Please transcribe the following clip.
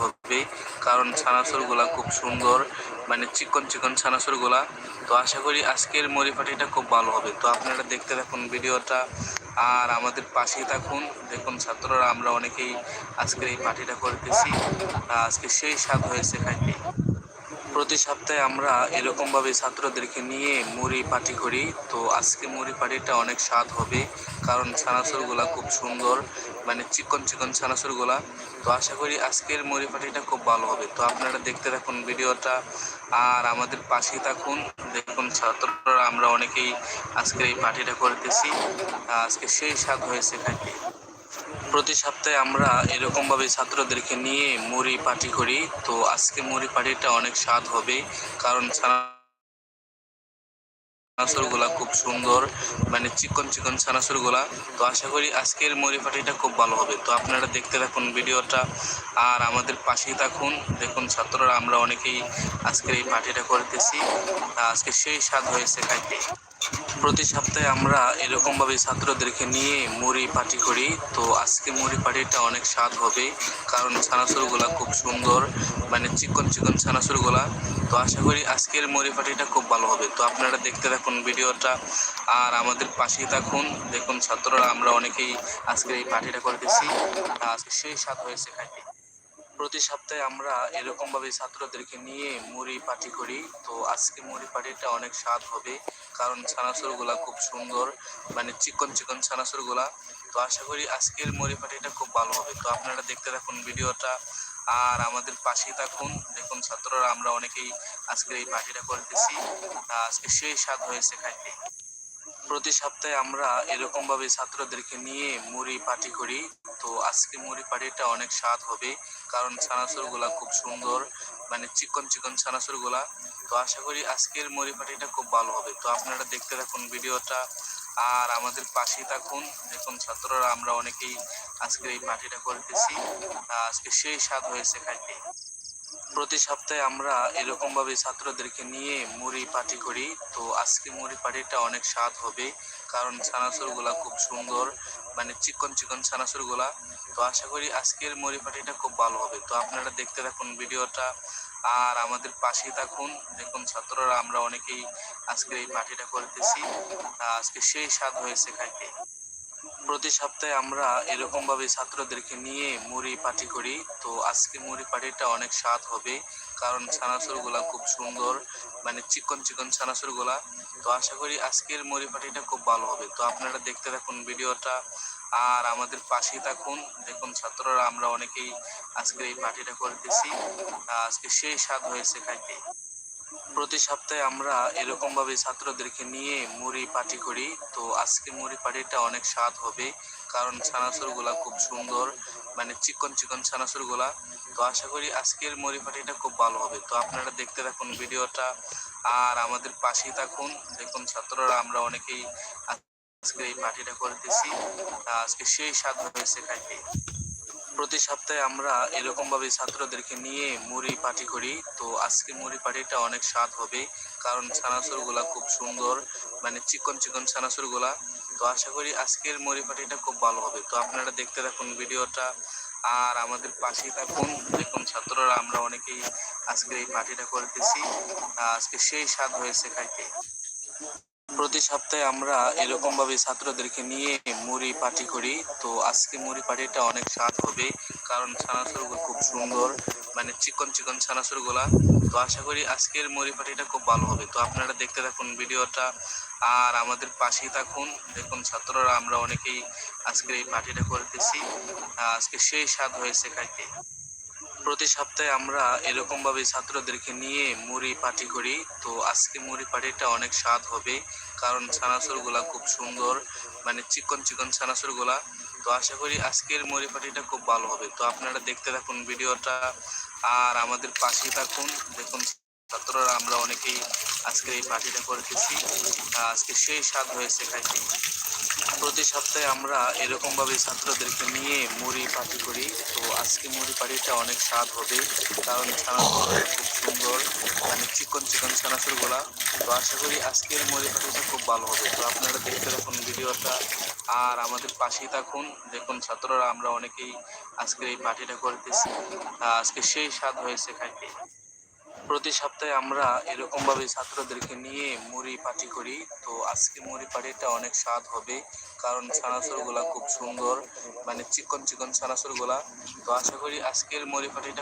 হবে কারণ ছানাচুরগুলা খুব সুন্দর মানে চিকন চিকন ছানাচুরগুলা তো আশা করি আজকের মরিফাটিটা খুব ভালো হবে। তো আপনারা দেখতে থাকুন ভিডিওটা, আর আমাদের পাশেই থাকুন। দেখুন ছাত্ররা, আমরা অনেকেই আজকের এই পার্টিটা করতেছি। আজকে সেই স্বাদ হয়েছে খাইতে। প্রতি সপ্তাহে আমরা এরকমভাবে ছাত্রদেরকে নিয়ে মুড়ি পার্টি করি। তো আজকে মুড়ি পার্টিটা অনেক স্বাদ হবে, কারণ ছানাচুরগুলা খুব সুন্দর মানে চিকন চিকন ছানাচুরগুলা। তো আশা করি আজকের মুড়ি পার্টিটা খুব ভালো হবে। তো আপনারা দেখতে থাকুন ভিডিওটা, আর আমাদের পাশেই থাকুন। দেখুন ছাত্ররা, আমরা অনেকেই আজকের এই পার্টিটা করতেছি। আজকে সেই স্বাদ হয়েছে খাইতে প্রতি সপ্তাহে আমরা এরকমভাবে ছাত্রদেরকে নিয়ে মুড়ি পার্টি করি। তো আজকে মুড়ি পার্টিটা অনেক স্বাদ হবে, কারণ ছানাচুরগুলা খুব সুন্দর মানে চিকন চিকন ছানাচুরগুলা। তো আশা করি আজকের মুড়ি পার্টিটা খুব ভালো হবে। তো আপনারা দেখতে থাকুন ভিডিওটা, আর আমাদের পাশেই থাকুন। দেখুন ছাত্ররা, আমরা অনেকেই আজকের এই পার্টিটা করতেছি। আজকে সেই স্বাদ হয়েছে খাইতে প্রতি সপ্তাহে আমরা এরকমভাবে ছাত্রদেরকে নিয়ে মুড়ি পার্টি করি। তো আজকে মুড়ি পার্টিটা অনেক স্বাদ হবে, কারণ ছানাচুরগুলা খুব সুন্দর মানে চিকন চিকন ছানাচুরগুলা। তো আশা করি আজকের মুড়ি পার্টিটা খুব ভালো হবে। তো আপনারা দেখতে থাকুন ভিডিওটা, আর আমাদের পাশেই থাকুন। দেখুন ছাত্ররা, আমরা অনেকেই আজকের এই পার্টিটা করতেছি। আজকে সেই স্বাদ হয়েছে খাইতে। প্রতি সপ্তাহে আমরা এরকমভাবে ছাত্রদেরকে নিয়ে মুড়ি পার্টি করি। তো আজকে মুড়ি পার্টিটা অনেক স্বাদ হবে। কারণ ছানাচুরগুলা খুব সুন্দর মানে চিকন চিকন ছানাচুরগুলা। তো আশা করি আজকের মুড়ি পার্টিটা খুব ভালো হবে। তো আপনারা দেখতে থাকুন ভিডিওটা, আর আমাদের পাশেই থাকুন। দেখুন ছাত্ররা, আমরা অনেকেই আজকের এই পার্টিটা করতেছি। আজকে সেই স্বাদ হয়েছে খাইতে। প্রতি সপ্তাহে আমরা এরকমভাবে ছাত্রদেরকে নিয়ে মুড়ি পার্টি করি। তো আজকে মুড়ি পার্টিটা অনেক স্বাদ হবে, কারণ ছানাচুরগুলা খুব সুন্দর। মানে চিকন চিকন ছানাচুরগুলা তো আশা করি আজকের মরি পাটিটা খুব ভালো হবে। তো আপনারা দেখতে থাকুন ভিডিওটা, আর আমাদের পাশে থাকুন। দেখুন ছাত্ররা, আমরা অনেকেই আজকের এই পাটিটা করতেছি। আজকে সেই স্বাদ হয়েছে খাইতে। প্রতি সপ্তাহে আমরা এরকম ভাবে ছাত্রদেরকে নিয়ে মুড়ি পার্টি করি। তো আজকে মুড়ি পার্টিটা অনেক স্বাদ হবে, কারণ ছানাচুরগুলা খুব সুন্দর মানে চিকন চিকন ছানাচুরগুলা। তো আশা করি আজকের মুড়ি পার্টিটা খুব ভালো হবে। তো আপনারা দেখতে থাকুন ভিডিওটা, আর আমাদের পাশেই থাকুন। দেখুন ছাত্ররা, আমরা অনেকেই আজকের এই পার্টিটা করতেছি। আজকে সেই স্বাদ হয়েছে খাইতে। প্রতি সপ্তাহে আমরা এরকমভাবে ছাত্রদেরকে নিয়ে মুড়ি পার্টি করি। তো আজকে মুড়ি পার্টিটা অনেক স্বাদ হবে, কারণ ছানাচুরগুলা খুব সুন্দর মানে চিকন চিকন ছানাচুরগুলা। তো আশা করি আজকের মুড়ি পার্টিটা খুব ভালো হবে। তো আপনারা দেখতে থাকুন ভিডিওটা, আর আমাদের পাশেই থাকুন। দেখুন ছাত্ররা, আমরা অনেকেই আজকের এই পার্টিটা করতেছি। আজকে সেই স্বাদ হয়েছে খাইতে। প্রতি সপ্তাহে আমরা এরকমভাবে ছাত্রদেরকে নিয়ে মুড়ি পার্টি করি। তো আজকে মুড়ি পার্টিটা অনেক স্বাদ হবে, কারণ ছানাচুরগুলা খুব সুন্দর মানে চিকন চিকন ছানাচুরগুলা। তো আশা করি আজকের মুড়ি পার্টিটা খুব ভালো হবে। তো আপনারা দেখতে থাকুন ভিডিওটা, আর আমাদের পাশেই থাকুন। দেখুন ছাত্ররা, আমরা অনেকেই আজকে এই পার্টিটা করতেছি। আজকে সেই স্বাদ হয়েছে খাইতে প্রতি সপ্তাহে আমরা এরকমভাবে ছাত্রদেরকে নিয়ে মুড়ি পার্টি করি। তো আজকে মুড়ি পার্টিটা অনেক স্বাদ হবে, কারণ ছানাচুরগুলা খুব সুন্দর মানে চিকন চিকন ছানাচুরগুলা তো আশা করি আজকের মুড়ি পার্টিটা খুব ভালো হবে। তো আপনারা দেখতে থাকুন ভিডিওটা, আর আমাদের পাশেই থাকুন। দেখুন ছাত্ররা, আমরা অনেকেই আজকের এই পার্টিটা করতেছি আজকে সেই স্বাদ হয়েছে খাইতে। প্রতি সপ্তাহে আমরা এরকম ভাবে ছাত্রদেরকে নিয়ে মুড়ি পার্টি করি। তো আজকে মুড়ি পার্টিটা অনেক স্বাদ হবে, কারণ ছানাচুরগুলো খুব সুন্দর মানে চিকন চিকন ছানাচুরগুলা। তো আশা করি আজকের মুড়ি পার্টিটা খুব ভালো হবে। তো আপনারা দেখতে থাকুন ভিডিওটা, আর আমাদের পাশেই থাকুন। দেখুন ছাত্ররা, আমরা অনেকেই আজকের এই পার্টিটা করতেছি আজকে সেই স্বাদ হয়েছে খাইতে প্রতি সপ্তাহে আমরা এরকমভাবে ছাত্রদেরকে নিয়ে মুড়ি পাটি করি। তো আজকে মুড়ি পাটিটা অনেক স্বাদ হবে, কারণ ছানাচুরগুলা খুব সুন্দর মানে চিকন চিকন ছানাচুরগুলা। তো আশা করি আজকের মুড়ি পাটিটা খুব ভালো হবে। তো আপনারা দেখতে থাকুন ভিডিওটা, আর আমাদের পাশেই থাকুন। দেখুন ছাত্ররা আমরা অনেকেই আজকে এই পার্টিটা করতেছি আজকে সেই স্বাদ হয়েছে খাইতে। প্রতি সপ্তাহে আমরা এরকমভাবে ছাত্রদেরকে নিয়ে মুড়ি পার্টি করি। তো আজকে মুড়ি পার্টিটা অনেক স্বাদ হবে, কারণ ছানাচুরগুলো খুব সুন্দর মানে চিকন চিকন ছানাচুরগুলা তো আশা করি আজকের মুড়ি পার্টিটা খুব ভালো হবে। তো আপনারা দেখতে থাকুন ভিডিওটা, আর আমাদের পাশেই থাকুন। দেখুন ছাত্ররা, আমরা অনেকেই আজকের এই পার্টিটা করতেছি আজকে সেই স্বাদ হয়েছে খাইতে। প্রতি সপ্তাহে আমরা এরকমভাবে ছাত্রদেরকে নিয়ে মুড়ি পাটি করি। তো আজকে মুড়ি পাটিটা অনেক স্বাদ হবে, কারণ ছানাচুরগুলা খুব সুন্দর মানে চিকন চিকন ছানাচুরগুলা তো আশা করি আজকের মুড়ি পার্টিটা